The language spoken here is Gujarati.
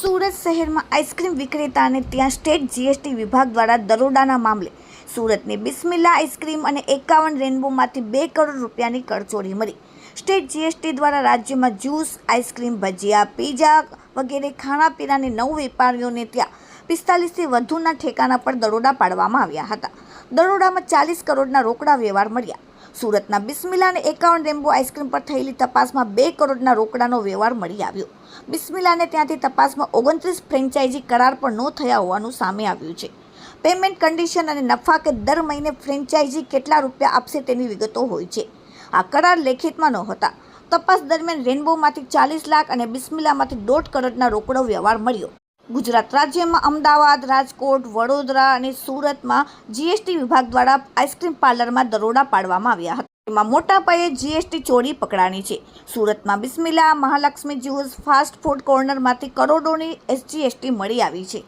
સુરત શહેરમાં આઈસ્ક્રીમ વિક્રેતા અને ત્યાં સ્ટેટ જીએસટી વિભાગ દ્વારા દરોડાના મામલે સુરતની બિસ્મિલ્લા આઈસ્ક્રીમ અને એકાવન રેનબોમાંથી બે કરોડ રૂપિયાની કરચોરી મળી. સ્ટેટ જીએસટી દ્વારા રાજ્યમાં જ્યુસ, આઈસ્ક્રીમ, ભજીયા, પીઝા વગેરે ખાણાપીણાની નવ વેપારીઓને ત્યાં પિસ્તાલીસથી વધુના ઠેકાણા પર દરોડા પાડવામાં આવ્યા હતા. દરોડામાં ચાલીસ કરોડના રોકડા વ્યવહાર મળ્યા. સુરતના બિસ્મિલા અને એકાવન રેમ્બો આઈસ્ક્રીમ પર થયેલી તપાસમાં બે કરોડના રોકડાનો વ્યવહાર મળી આવ્યો. બિસ્મિલાને ત્યાંથી તપાસમાં ઓગણત્રીસ ફ્રેન્ચાઇઝી કરાર પણ ન થયા હોવાનું સામે આવ્યું છે. પેમેન્ટ કન્ડિશન અને નફા કે દર મહિને ફ્રેન્ચાઇઝી કેટલા રૂપિયા આપશે તેની વિગતો હોય છે. આ કરાર લેખિતમાં નહોતા. તપાસ દરમિયાન રેનબોમાંથી ચાલીસ લાખ અને બિસ્મિલામાંથી દોઢ કરોડના રોકડો વ્યવહાર મળ્યો. ગુજરાત રાજ્યમાં અમદાવાદ, રાજકોટ, વડોદરા અને સુરતમાં જીએસટી વિભાગ દ્વારા આઈસ્ક્રીમ પાર્લરમાં દરોડા પાડવામાં આવ્યા હતા. એમાં મોટા પાયે જીએસટી ચોરી પકડાણી છે. સુરતમાં Bismillah Mahalakshmi juice fast food કોર્નરમાંથી કરોડોની એસજીએસટી મળી આવી છે.